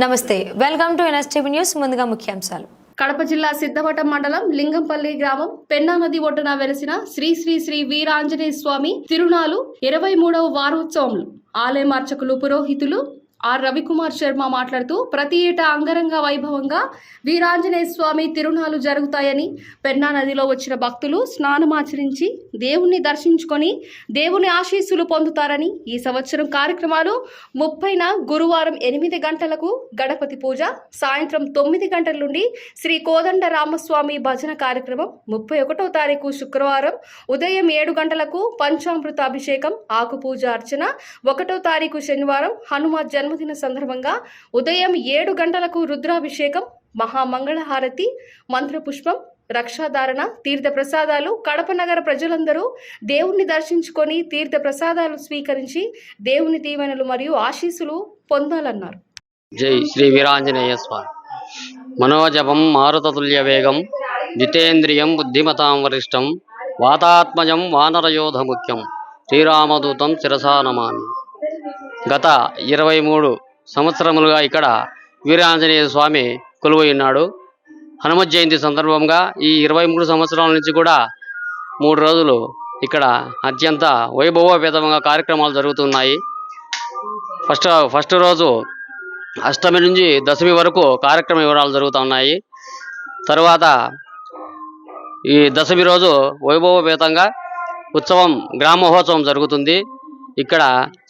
నమస్తే welcome to NSTV news ముందుగా ముఖ్యాంశాలు. కడప జిల్లా సిద్ధవటం మండలం లింగంపల్లి గ్రామం పెన్నా నది ఒడ్డున వెలసిన శ్రీ శ్రీ శ్రీ వీరాంజనేయ స్వామి తిరునాలు ఇరవై మూడవ వారోత్సవములు. ఆలయం అర్చకులు పురోహితులు ఆర్ రవికుమార్ శర్మ మాట్లాడుతూ ప్రతి ఏటా అంగరంగ వైభవంగా వీరాంజనేయ స్వామి తిరునాలు జరుగుతాయని పెన్నా నదిలో వచ్చిన భక్తులు స్నానమాచరించి దేవుణ్ణి దర్శించుకొని దేవుని ఆశీస్సులు పొందుతారని ఈ సంవత్సరం కార్యక్రమాలు ముప్పైన గురువారం ఎనిమిది గంటలకు గణపతి పూజ సాయంత్రం తొమ్మిది గంటల నుండి శ్రీ కోదండ రామస్వామి భజన కార్యక్రమం ముప్పై ఒకటో తారీఖు శుక్రవారం ఉదయం ఏడు గంటలకు పంచామృత అభిషేకం ఆకు పూజ అర్చన ఒకటో తారీఖు శనివారం హనుమ జన్మదిన సందర్భంగా ఉదయం ఏడు గంటలకు రుద్రాభిషేకం మహామంగళహారతి మంత్రపుష్పం రక్షాధారణ తీర్థ ప్రసాదాలు కడప నగర ప్రజలందరూ దేవుణ్ణి దర్శించుకొని తీర్థ ప్రసాదాలు స్వీకరించి దేవుని దీవెనలు మరియు ఆశీస్సులు పొందాలన్నారు. జై శ్రీ వీరాంజనేయ స్వామి. మనోజపం మారుతతుల్య వేగం జితేంద్రియం బుద్ధిమతాం వరిష్టం వాతాత్మజం వానరయోధ ముఖ్యం శ్రీరామదూతం శిరసా నమామి. గత ఇరవై మూడు సంవత్సరములుగా ఇక్కడ వీరాంజనేయ స్వామి కొలువై ఉన్నాడు. హనుమత్ జయంతి సందర్భంగా ఈ ఇరవై మూడు సంవత్సరాల నుంచి కూడా మూడు రోజులు ఇక్కడ అత్యంత వైభవపేతంగా కార్యక్రమాలు జరుగుతున్నాయి. ఫస్ట్ ఫస్ట్ రోజు అష్టమి నుంచి దశమి వరకు కార్యక్రమ వివరాలు జరుగుతున్నాయి తర్వాత ఈ దశమి రోజు వైభవపేతంగా ఉత్సవం గ్రామహోత్సవం జరుగుతుంది. ఇక్కడ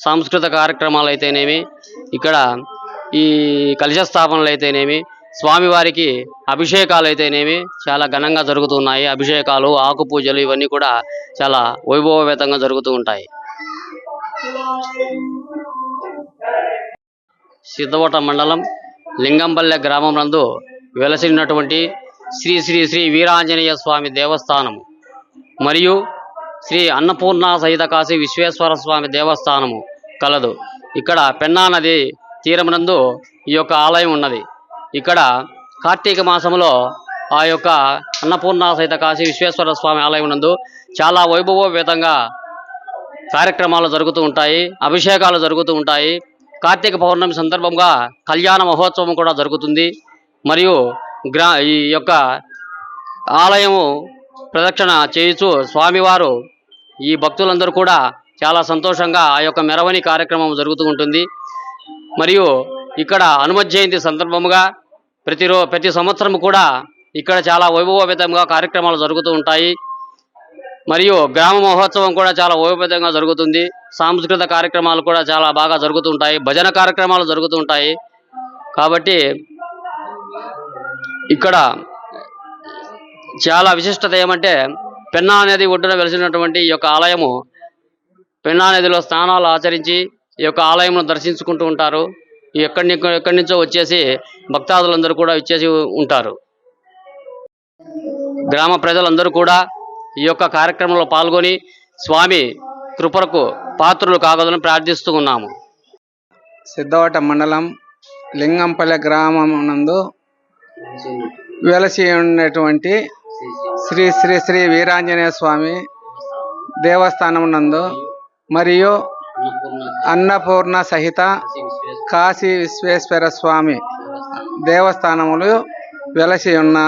సాంస్కృతిక కార్యక్రమాలు అయితేనేమి ఇక్కడ ఈ కలశ స్థాపనలు అయితేనేమి స్వామివారికి అభిషేకాలు అయితేనేమి చాలా ఘనంగా జరుగుతున్నాయి. అభిషేకాలు ఆకు పూజలు ఇవన్నీ కూడా చాలా వైభవవేతంగా జరుగుతూ ఉంటాయి. సిద్ధవట మండలం లింగంపల్లె గ్రామం నందు వెలసినటువంటి శ్రీ శ్రీ శ్రీ వీరాంజనేయ స్వామి దేవస్థానము. మరియు శ్రీ అన్నపూర్ణ సహిత కాశీ విశ్వేశ్వర స్వామి దేవస్థానము కలదు. ఇక్కడ పెన్నా నది తీరమునందు ఈ యొక్క ఆలయం ఉన్నది. ఇక్కడ కార్తీక మాసంలో ఆ యొక్క అన్నపూర్ణ సహిత కాశీ విశ్వేశ్వర స్వామి ఆలయం నందు చాలా వైభవోపేతంగా కార్యక్రమాలు జరుగుతూ ఉంటాయి అభిషేకాలు జరుగుతూ ఉంటాయి. కార్తీక పౌర్ణమి సందర్భంగా కళ్యాణ మహోత్సవం కూడా జరుగుతుంది. మరియు గ్రా ఈ యొక్క ఆలయము ప్రదక్షిణ చేయుచు స్వామివారు ఈ భక్తులందరూ కూడా చాలా సంతోషంగా ఆ యొక్క మెరవని కార్యక్రమం జరుగుతూ ఉంటుంది. మరియు ఇక్కడ హనుమత్ జయంతి సందర్భముగా ప్రతిరో ప్రతి సంవత్సరం కూడా ఇక్కడ చాలా వైభవోపేతంగా కార్యక్రమాలు జరుగుతూ ఉంటాయి. మరియు గ్రామ మహోత్సవం కూడా చాలా వైభవంగా జరుగుతుంది. సాంస్కృతిక కార్యక్రమాలు కూడా చాలా బాగా జరుగుతూ ఉంటాయి. భజన కార్యక్రమాలు జరుగుతూ ఉంటాయి. కాబట్టి ఇక్కడ చాలా విశిష్టత ఏమంటే పెన్నా నది ఒడ్డున వెలిసినటువంటి ఈ యొక్క ఆలయము పెన్నా నదిలో స్నానాలు ఆచరించి ఈ యొక్క ఆలయమును దర్శించుకుంటూ ఉంటారు. ఎక్కడి ఎక్కడి నుంచో వచ్చేసి భక్తాదులందరూ కూడా వచ్చేసి ఉంటారు. గ్రామ ప్రజలందరూ కూడా ఈ యొక్క కార్యక్రమంలో పాల్గొని స్వామి కృపలకు పాత్రలు కాగలని ప్రార్థిస్తూ ఉన్నాము. సిద్ధవట మండలం లింగంపల్లె గ్రామం నందు వెలసి ఉన్నటువంటి శ్రీ శ్రీ శ్రీ వీరాంజనేయ స్వామి దేవస్థానం నందు మరియు అన్నపూర్ణ సహిత కాశీ విశ్వేశ్వర స్వామి దేవస్థానములు వెలసి ఉన్న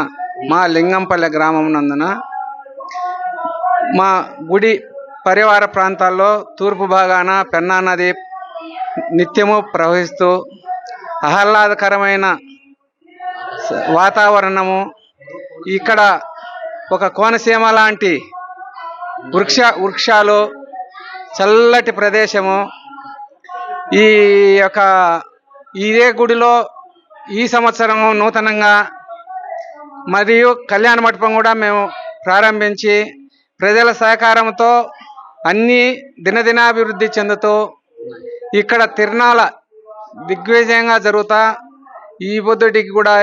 మా లింగంపల్లె గ్రామం నందున మా గుడి పరివార ప్రాంతాల్లో తూర్పు భాగాన పెన్నా నది నిత్యము ప్రవహిస్తూ ఆహ్లాదకరమైన వాతావరణము. ఇక్కడ ఒక కోనసీమ లాంటి వృక్ష వృక్షాలు చల్లటి ప్రదేశము. ఈ యొక్క ఇదే గుడిలో ఈ సంవత్సరము నూతనంగా మరియు కళ్యాణ మండపం కూడా మేము ప్రారంభించి ప్రజల సహకారంతో అన్నీ దినదినాభివృద్ధి చెందుతూ ఇక్కడ తిరునాల దిగ్విజయంగా జరుగుతా. ఈ బొద్దుడికి కూడా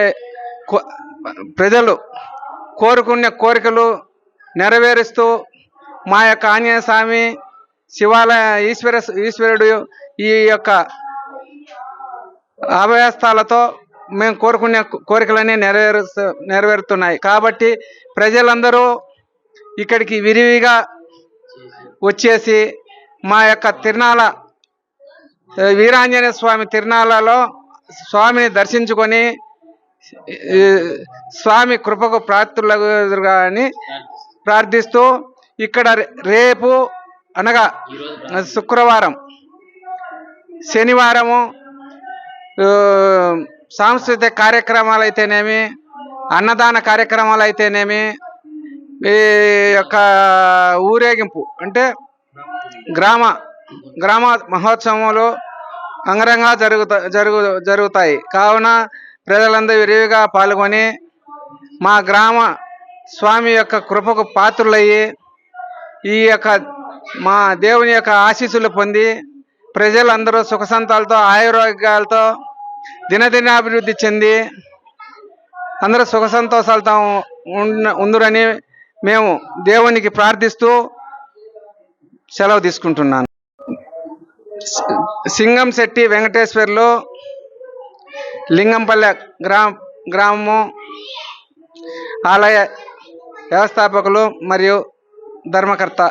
ప్రజలు కోరుకునే కోరికలు నెరవేరుస్తూ మా యొక్క ఆంజనేయ స్వామి శివాలయ ఈశ్వర ఈశ్వరుడు ఈ యొక్క అభయస్థాలతో మేము కోరుకునే కోరికలన్నీ నెరవేరుస్తూ నెరవేరుతున్నాయి. కాబట్టి ప్రజలందరూ ఇక్కడికి విరివిగా వచ్చేసి మా యొక్క తిరునాళ వీరాంజనేయ స్వామి తిరునాళలో స్వామిని దర్శించుకొని స్వామి కృపకు ప్రాప్తులుగా అని ప్రార్థిస్తూ ఇక్కడ రేపు అనగా శుక్రవారం శనివారము సాంస్కృతిక కార్యక్రమాలు అయితేనేమి అన్నదాన కార్యక్రమాలు అయితేనేమి ఈ యొక్క ఊరేగింపు అంటే గ్రామ గ్రామ మహోత్సవములు అంగరంగా జరుగుతా జరుగు జరుగుతాయి. కావున ప్రజలందరూ విరివిగా పాల్గొని మా గ్రామ స్వామి యొక్క కృపకు పాత్రులయ్యి ఈ యొక్క మా దేవుని యొక్క ఆశీస్సులు పొంది ప్రజలందరూ సుఖసంతాలతో ఆయురోగ్యాలతో దినదినాభివృద్ధి చెంది అందరూ సుఖ సంతోషాలతో ఉందరని మేము దేవునికి ప్రార్థిస్తూ సెలవు తీసుకుంటున్నాను. సింగం శెట్టి వెంకటేశ్వర్లు లింగంపల్లె గ్రామ గ్రామము ఆలయ వ్యవస్థాపకులు మరియు ధర్మకర్త.